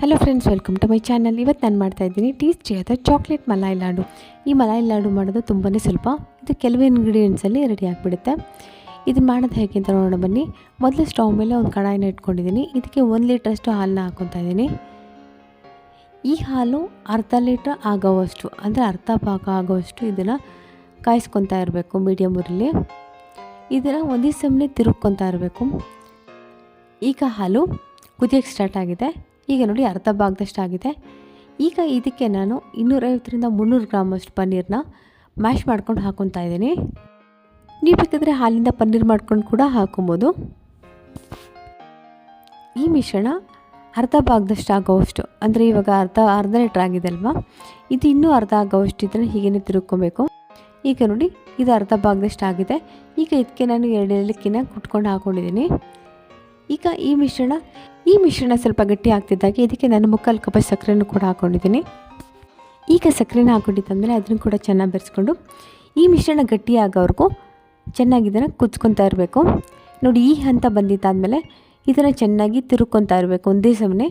Hello friends welcome to my channel ಇವತ್ತು ನಾನು ಮಾಡ್ತಾ ಇದ್ದೀನಿ ಟೇಸ್ಟಿಯಾದ ಚಾಕ್ಲೇಟ್ ಮಲಾಯಿ ಲಾಡು. ಈ ಮಲಾಯಿ ಲಾಡು ಮಾಡೋದು ತುಂಬಾ ಸ್ವಲ್ಪ. ಇದು ಕೆಲವು ಇಂಗ್ರೀಡಿಯೆಂಟ್ಸಲ್ಲಿ ರೆಡಿ ಆಗಿಬಿಡುತ್ತೆ. ಇದನ್ನು ಮಾಡೋದು ಹೇಗೆ ಅಂತ ನೋಡೋಣ ಬನ್ನಿ. ಮೊದಲು ಸ್ಟವ್ ಮೇಲೆ ಒಂದು ಕಡಾಯಿನ ಇಟ್ಕೊಂಡಿದ್ದೀನಿ. ಇದಕ್ಕೆ ಒಂದು ಲೀಟ್ರಷ್ಟು ಹಾಲನ್ನ ಹಾಕ್ಕೊತಾ ಇದ್ದೀನಿ. ಈ ಹಾಲು ಅರ್ಧ ಲೀಟ್ರ್ ಆಗೋವಷ್ಟು, ಅಂದರೆ ಅರ್ಧ ಪಾಕ ಆಗೋವಷ್ಟು ಇದನ್ನು ಕಾಯಿಸ್ಕೊತಾ ಇರಬೇಕು ಮೀಡಿಯಮ್ ಉರಿಲಿ ಇದನ್ನು ಒಂದೇ ಸಮನೆ ತಿರುಗ್ಕೊತಾ ಇರಬೇಕು. ಈಗ ಹಾಲು ಕುದಿಯೋಕ್ಕೆ ಸ್ಟಾರ್ಟ್ ಆಗಿದೆ. ಈಗ ನೋಡಿ ಅರ್ಧ ಭಾಗದಷ್ಟು ಆಗಿದೆ ಈಗ ಇದಕ್ಕೆ ನಾನು ಇನ್ನೂರೈವತ್ತರಿಂದ ಮುನ್ನೂರು ಗ್ರಾಮಷ್ಟು ಪನ್ನೀರನ್ನ ಮ್ಯಾಶ್ ಮಾಡ್ಕೊಂಡು ಹಾಕೊತಾ ಇದ್ದೀನಿ. ನೀವು ಬೇಕಾದರೆ ಹಾಲಿಂದ ಪನ್ನೀರ್ ಮಾಡ್ಕೊಂಡು ಕೂಡ ಹಾಕೊಬೋದು. ಈ ಮಿಶ್ರಣ ಅರ್ಧ ಭಾಗದಷ್ಟು ಆಗೋವಷ್ಟು ಅಂದರೆ ಇವಾಗ ಅರ್ಧ ಅರ್ಧ ಲೀಟ್ರ್ ಆಗಿದೆ ಅಲ್ವಾ? ಇದು ಇನ್ನೂ ಅರ್ಧ ಆಗೋವಷ್ಟು ಇದ್ರೆ ಹೀಗೇನೆ ತಿರುಗ್ಕೊಬೇಕು. ಈಗ ನೋಡಿ, ಇದು ಅರ್ಧ ಭಾಗದಷ್ಟು ಆಗಿದೆ ಈಗ ಇದಕ್ಕೆ ನಾನು ಎರಡು ಏಲಕ್ಕಿನ ಕುಟ್ಕೊಂಡು ಹಾಕ್ಕೊಂಡಿದ್ದೀನಿ ಈಗ ಈ ಮಿಶ್ರಣ ಈ ಮಿಶ್ರಣ ಸ್ವಲ್ಪ ಗಟ್ಟಿ ಆಗ್ತಿದ್ದಾಗ, ಇದಕ್ಕೆ ನಾನು ಮುಕ್ಕಾಲು ಕಪ್ಪ ಸಕ್ಕರೆನೂ ಕೂಡ ಹಾಕ್ಕೊಂಡಿದ್ದೀನಿ ಈಗ ಸಕ್ಕರೆನ ಹಾಕ್ಕೊಂಡಿದ್ದಂದರೆ ಅದನ್ನು ಕೂಡ ಚೆನ್ನಾಗಿ ಬೆರೆಸ್ಕೊಂಡು, ಈ ಮಿಶ್ರಣ ಗಟ್ಟಿ ಆಗೋವರೆಗೂ ಚೆನ್ನಾಗಿ ಇರಬೇಕು. ನೋಡಿ, ಈ ಹಂತ ಬಂದಿದ್ದಾದಮೇಲೆ ಇದನ್ನು ಚೆನ್ನಾಗಿ ತಿರುಗ್ಕೊತಾ ಇರಬೇಕು ಒಂದೇ ಸಮನೆ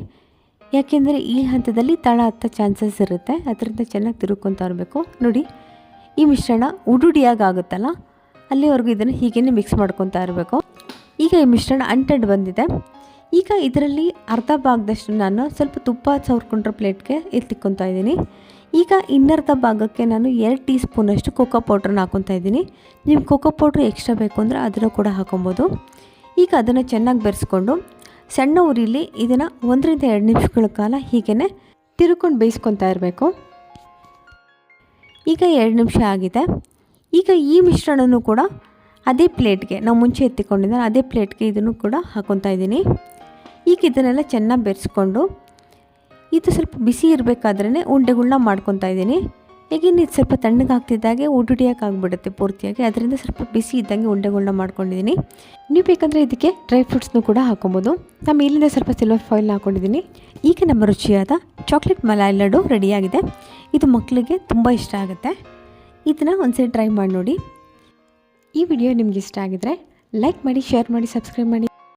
ಯಾಕೆಂದರೆ ಈ ಹಂತದಲ್ಲಿ ತಳ ಹತ್ತ ಚಾನ್ಸಸ್ ಇರುತ್ತೆ, ಅದರಿಂದ ಚೆನ್ನಾಗಿ ತಿರುಗ್ಕೊತಾ ಇರಬೇಕು. ನೋಡಿ, ಈ ಮಿಶ್ರಣ ಉಡುಡಿಯಾಗಿ ಆಗುತ್ತಲ್ಲ, ಅಲ್ಲಿವರೆಗೂ ಇದನ್ನು ಹೀಗೇ ಮಿಕ್ಸ್ ಮಾಡ್ಕೊತಾ ಇರಬೇಕು. ಈಗ ಈ ಮಿಶ್ರಣ ಅಂಟಡ್ ಬಂದಿದೆ. ಈಗ ಇದರಲ್ಲಿ ಅರ್ಧ ಭಾಗದಷ್ಟು ನಾನು ಸ್ವಲ್ಪ ತುಪ್ಪ ಸವರ್ಕೊಂಡ್ರೆ ಪ್ಲೇಟ್ಗೆ ಎತ್ತಿಕ್ಕೊತಾ ಇದ್ದೀನಿ. ಈಗ ಇನ್ನರ್ಧ ಭಾಗಕ್ಕೆ ನಾನು ಎರಡು ಟೀ ಸ್ಪೂನಷ್ಟು ಕೋಕೋ ಪೌಡ್ರನ್ನ ಹಾಕೊತಾ ಇದ್ದೀನಿ. ನಿಮ್ಮ ಕೋಕೋ ಪೌಡ್ರ್ ಎಕ್ಸ್ಟ್ರಾ ಬೇಕು ಅಂದರೆ ಅದನ್ನು ಕೂಡ ಹಾಕೊಬೋದು. ಈಗ ಅದನ್ನು ಚೆನ್ನಾಗಿ ಬೆರೆಸ್ಕೊಂಡು ಸಣ್ಣ ಉರಿಲಿ ಇದನ್ನು ಒಂದರಿಂದ ಎರಡು ನಿಮಿಷಗಳ ಕಾಲ ಹೀಗೇ ತಿರ್ಕೊಂಡು ಬೇಯಿಸ್ಕೊತಾ ಇರಬೇಕು. ಈಗ ಎರಡು ನಿಮಿಷ ಆಗಿದೆ. ಈಗ ಈ ಮಿಶ್ರಣನೂ ಕೂಡ ಅದೇ ಪ್ಲೇಟ್ಗೆ ನಾವು ಮುಂಚೆ ಎತ್ತಿಕೊಂಡಿದ್ದ ಅದೇ ಪ್ಲೇಟ್ಗೆ ಇದನ್ನು ಕೂಡ ಹಾಕೊತಾ ಇದ್ದೀನಿ. ಈಗ ಇದನ್ನೆಲ್ಲ ಚೆನ್ನಾಗಿ ಬೆರೆಸ್ಕೊಂಡು ಇದು ಸ್ವಲ್ಪ ಬಿಸಿ ಇರಬೇಕಾದ್ರೇ ಉಂಡೆಗಳನ್ನ ಮಾಡ್ಕೊತಾ ಇದ್ದೀನಿ. ಈಗಿನ ಇದು ಸ್ವಲ್ಪ ತಣ್ಣಗೆ ಆಗ್ತಿದ್ದಾಗೆ ಆಗಿಬಿಡುತ್ತೆ ಪೂರ್ತಿಯಾಗಿ. ಅದರಿಂದ ಸ್ವಲ್ಪ ಬಿಸಿ ಇದ್ದಂಗೆ ಉಂಡೆಗಳನ್ನ ಮಾಡ್ಕೊಂಡಿದ್ದೀನಿ. ನೀವು ಬೇಕಂದರೆ ಇದಕ್ಕೆ ಡ್ರೈ ಫ್ರೂಟ್ಸ್ನೂ ಕೂಡ ಹಾಕೊಬೋದು. ನಾನು ಇಲ್ಲಿಂದ ಸ್ವಲ್ಪ ಸಿಲ್ವರ್ ಫಾಯಿಲ್ನ ಹಾಕ್ಕೊಂಡಿದ್ದೀನಿ ಈಗ ನಮ್ಮ ರುಚಿಯಾದ ಚಾಕ್ಲೇಟ್ ಮಲಾಯಿ ಲಡ್ಡು ರೆಡಿಯಾಗಿದೆ. ಇದು ಮಕ್ಕಳಿಗೆ ತುಂಬ ಇಷ್ಟ ಆಗುತ್ತೆ. ಇದನ್ನು ಒಂದ್ಸರಿ ಟ್ರೈ ಮಾಡಿ ನೋಡಿ. ಈ ವಿಡಿಯೋ ನಿಮ್ಗೆ ಇಷ್ಟ ಆಗಿದ್ರೆ ಲೈಕ್ ಮಾಡಿ, ಶೇರ್ ಮಾಡಿ, ಸಬ್ಸ್ಕ್ರೈಬ್ ಮಾಡಿ.